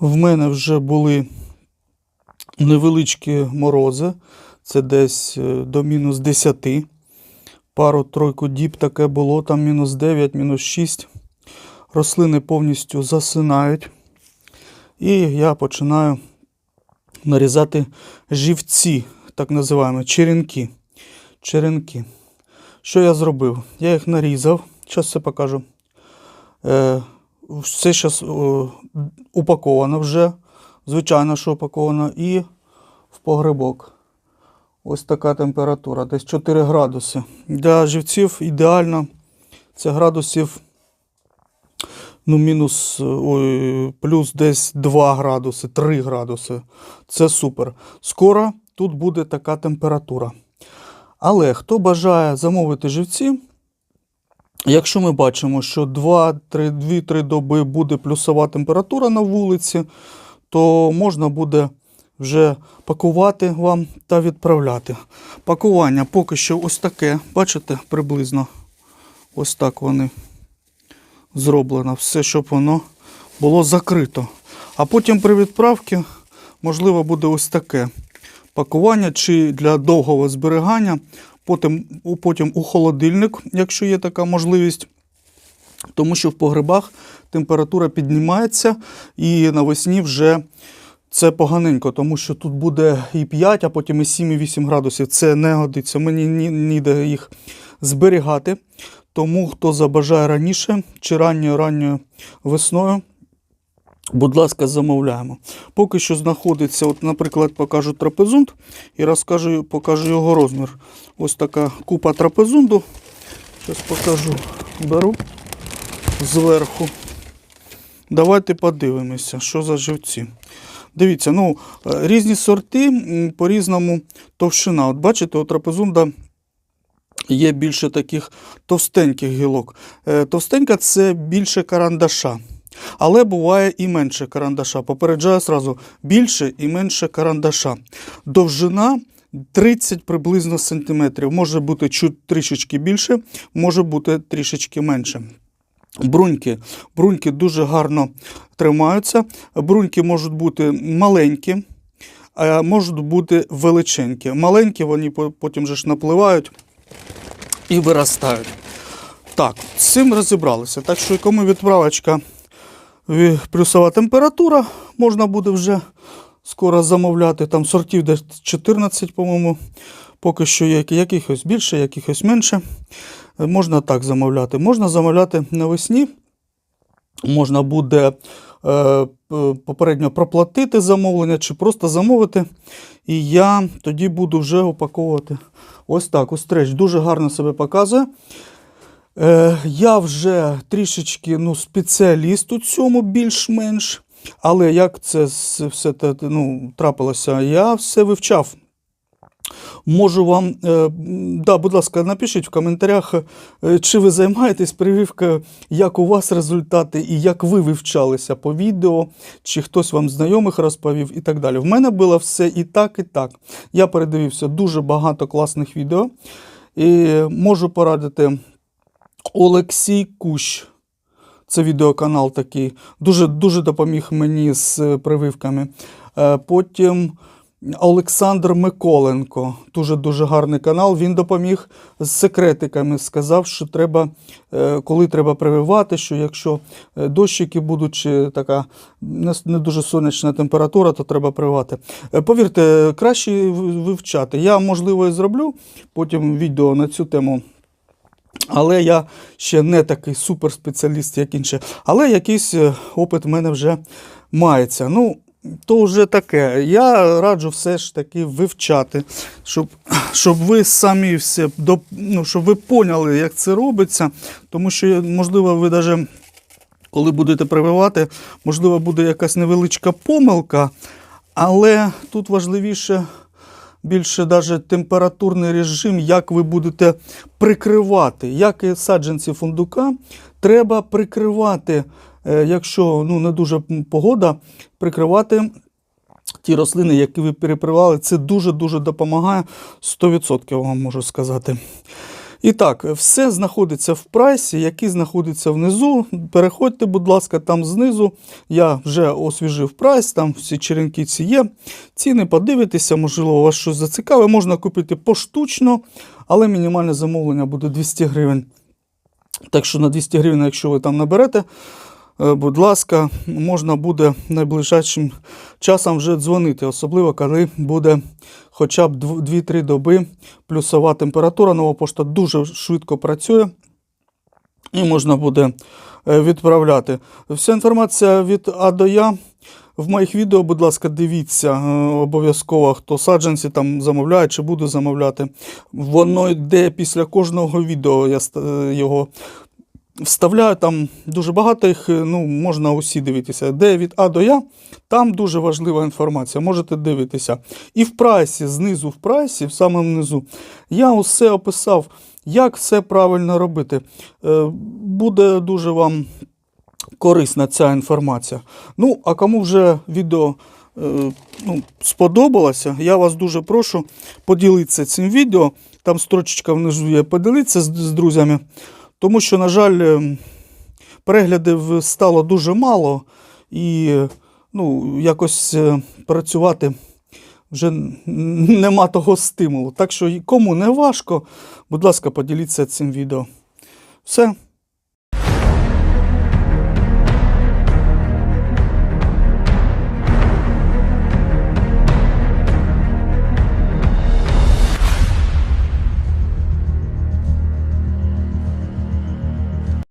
В мене вже були невеличкі морози, це десь е, до мінус 10. Пару-тройку діб таке було, там мінус 9, мінус 6. Рослини повністю засинають. І я починаю нарізати живці, так називаємо черенки. черенки. Що я зробив? Я їх нарізав, зараз все покажу. Е, все зараз упаковано вже, звичайно, що упаковано, і в погребок. Ось така температура, десь 4 градуси. Для живців ідеально. Це градусів ну, мінус, ой, плюс десь 2 градуси, 3 градуси. Це супер. Скоро тут буде така температура. Але хто бажає замовити живці, якщо ми бачимо, що 2-3 доби буде плюсова температура на вулиці, то можна буде вже пакувати вам та відправляти. Пакування поки що ось таке, бачите, приблизно ось так вони зроблено. Все, щоб воно було закрито. А потім при відправці, можливо, буде ось таке пакування чи для довгого зберігання. Потім, потім у холодильник, якщо є така можливість. Тому що в погребах температура піднімається і навесні вже це поганенько, тому що тут буде і 5, а потім і 7, і 8 градусів. Це не годиться. Мені ніде їх зберігати. Тому хто забажає раніше чи ранньою ранньою весною, будь ласка, замовляємо. Поки що знаходиться, от, наприклад, покажу трапезунд і розкажу, покажу його розмір. Ось така купа трапезунду. Зараз покажу. Беру зверху. Давайте подивимося, що за живці. Дивіться, ну, е, різні сорти по-різному товщина. От бачите, у трапезунда є більше таких товстеньких гілок. Е, Товстенька це більше карандаша. Але буває і менше карандаша. Попереджаю сразу, більше і менше карандаша. Довжина 30 приблизно сантиметрів. Може бути чуть трішечки більше, може бути трішечки менше. Бруньки. Бруньки дуже гарно тримаються. Бруньки можуть бути маленькі, а можуть бути величенькі. Маленькі вони потім же ж напливають і виростають. Так, з цим розібралися. Так що кому відправочка ві- плюсова температура, можна буде вже скоро замовляти. Там сортів десь 14, по-моєму, поки що є якихось більше, якихось менше. Е, Можна так замовляти. Можна замовляти навесні. Можна буде е, попередньо проплатити замовлення чи просто замовити. І я тоді буду вже упаковувати. Ось так. Ось треч дуже гарно себе показує. Е, я вже трішечки ну, спеціаліст у цьому більш-менш. Але як це все ну, трапилося, я все вивчав. Можу вам, е, да, будь ласка, напишіть в коментарях, е, чи ви займаєтесь прививкою, як у вас результати і як ви вивчалися по відео, чи хтось вам знайомих розповів і так далі. В мене було все і так, і так. Я передивився дуже багато класних відео і можу порадити Олексій Кущ. Це відеоканал такий. Дуже, дуже допоміг мені з е, прививками. Е, Потім Олександр Миколенко. Дуже дуже гарний канал. Він допоміг з секретиками. Сказав, що треба, е, коли треба прививати, що якщо дощики будуть чи така не, дуже сонячна температура, то треба прививати. Повірте, краще вивчати. Я, можливо, і зроблю потім відео на цю тему. Але я ще не такий суперспеціаліст, як інші. Але якийсь е, опит в мене вже мається. Ну, то вже таке. Я раджу все ж таки вивчати, щоб, щоб ви самі все ну, щоб ви поняли, як це робиться. Тому що, можливо, ви навіть коли будете прививати, можливо, буде якась невеличка помилка, але тут важливіше більше навіть температурний режим, як ви будете прикривати. Як і саджанці фундука, треба прикривати, е, якщо ну, не дуже погода, прикривати ті рослини, які ви перепривали. Це дуже-дуже допомагає. 100% вам можу сказати. І так, все знаходиться в прайсі, який знаходиться внизу. Переходьте, будь ласка, там знизу. Я вже освіжив прайс, там всі черенки ці є. Ціни подивитися, можливо, вас щось зацікаве. Можна купити поштучно, але мінімальне замовлення буде 200 гривень. Так що на 200 гривень, якщо ви там наберете, будь ласка, можна буде найближчим часом вже дзвонити, особливо коли буде хоча б 2-3 доби плюсова температура. Нова пошта дуже швидко працює і можна буде е, відправляти. Вся інформація від А до Я. В моїх відео, будь ласка, дивіться е, обов'язково, хто саджанці там замовляє чи буде замовляти. Воно йде після кожного відео. Я е, його вставляю. Там дуже багато їх, е, ну, можна усі дивитися. Де від А до Я, там дуже важлива інформація. Можете дивитися. І в прайсі, знизу в прайсі, в самому низу, я усе описав, як все правильно робити. Е, Буде дуже вам корисна ця інформація. Ну, а кому вже відео е, ну, сподобалося, я вас дуже прошу поділитися цим відео. Там строчечка внизу є поділитися з, з друзями, тому що, на жаль, е, переглядів стало дуже мало і ну, якось е, працювати вже нема того стимулу. Так що кому не важко, будь ласка, поділіться цим відео. Все.